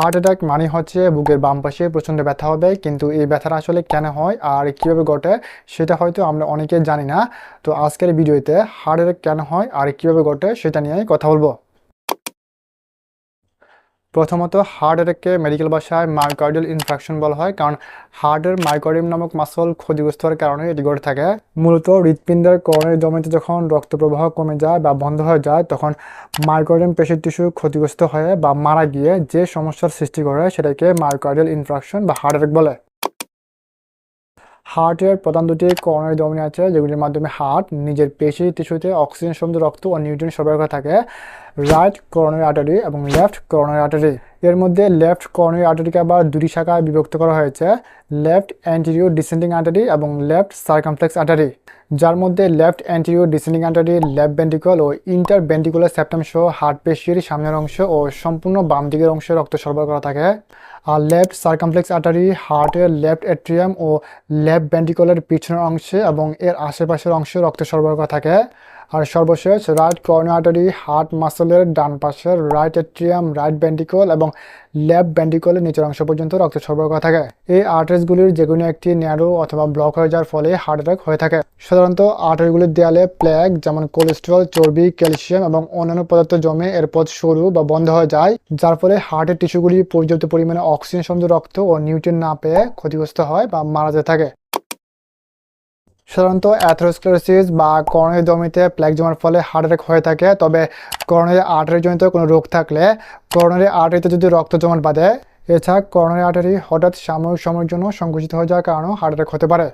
Heart attack মানে হচ্ছে বুকের বাম পাশে প্রচণ্ড ব্যথা হবে, কিন্তু এই ব্যথাটা আসলে কেন হয় আর কীভাবে ঘটে সেটা হয়তো আমরা অনেকে জানি না। তো আজকের ভিডিওতে হার্ট অ্যাটাক কেন হয় আর কীভাবে ঘটে সেটা নিয়ে কথা বলব। প্রথমত হার্ট অ্যাটাককে মেডিকেল ভাষায় মাইকার্ডিয়াল ইনফেকশন বলা হয়, কারণ হার্টের মাইকার্ডিয়াম নামক মাসল ক্ষতিগ্রস্ত হওয়ার কারণে এটি ঘটে থাকে। মূলত হৃৎপিণ্ডের করণের জমিতে যখন রক্ত প্রবাহ কমে যায় বা বন্ধ হয়ে যায়, তখন মাইকার্ডিয়াম পেশির টিস্যু ক্ষতিগ্রস্ত হয়ে বা মারা গিয়ে যে সমস্যার সৃষ্টি করে সেটাকে মাইকার্ডিয়াল ইনফ্রাকশন বা হার্ট অ্যাটাক বলে। হার্টের প্রধান দুটি করোনারি ধমনী আছে, যেগুলির মাধ্যমে হার্ট, নিজের পেশি, টিস্যুতে অক্সিজেন, সমৃদ্ধ রক্ত ও নিউট্রিন সরবরাহ থাকে। রাইট করোনারি আর্টারি এবং লেফট করোনারি আর্টারি এর মধ্যে লেফট করোনারি আর্টারিকে আবার দুটি শাখায় বিভক্ত করা হয়েছে। লেফট অ্যান্টিরিও ডিসেন্ডিং আর্টারি এবং লেফট সার্কামফ্লেক্স আর্টারি যার মধ্যে left anterior descending artery left ventricle ও ইন্টার ভেন্টিকুলার সেপ্টাম সহ হার্ট পেশির সামনের অংশ ও সম্পূর্ণ বাম দিকের অংশে রক্ত সরবরাহ করা থাকে। আর লেফট সার্কামপ্লেক্স আর্টারি হার্টের লেফট অ্যাট্রিয়াম ও লেফট ভেন্টিকলের পিছনের অংশে এবং এর আশেপাশের অংশে রক্ত সরবরাহ করা থাকে। আর সর্বশেষ রাইট কর্নার আর্টারি হার্ট মাসলের ডান পাশের রাইট এট্রিয়াম রাইট ভেন্টিকল এবং লেফট ভেন্টিকলের নিচের অংশ পর্যন্ত রক্ত সরবরাহ থাকে। এই আর্টারিসগুলির যে কোনো একটি ন্যারো অথবা ব্লক হয়ে যাওয়ার ফলে হার্ট অ্যাটাক হয়ে থাকে। সাধারণত আর্টারিগুলির দেয়ালে প্লেগ যেমন কোলেস্ট্রল চর্বি ক্যালসিয়াম এবং অন্যান্য পদার্থ জমে এর পথ সরু বা বন্ধ হয়ে যায়, যার ফলে হার্টের টিস্যুগুলি পর্যাপ্ত পরিমাণে অক্সিজেন সমৃদ্ধ রক্ত ও নিউট্রিন না পেয়ে ক্ষতিগ্রস্ত হয় বা মারা যেতে থাকে। সাধারণত অ্যাথেরোস্ক্লেরোসিস বা করণীয় জমিতে প্লেগ জমার ফলে হার্ট অ্যাটাক হয়ে থাকে। তবে করণীয় আর্টারি জনিত কোনো রোগ থাকলে করণীয় আর্টারিতে যদি রক্ত জমাট বাঁধে, এছাড়া করোনারি আর্টারি হঠাৎ সাময়িক সময়ের জন্য সংকুচিত হয়ে যাওয়ার কারণেও হার্ট অ্যাটাক হতে পারে।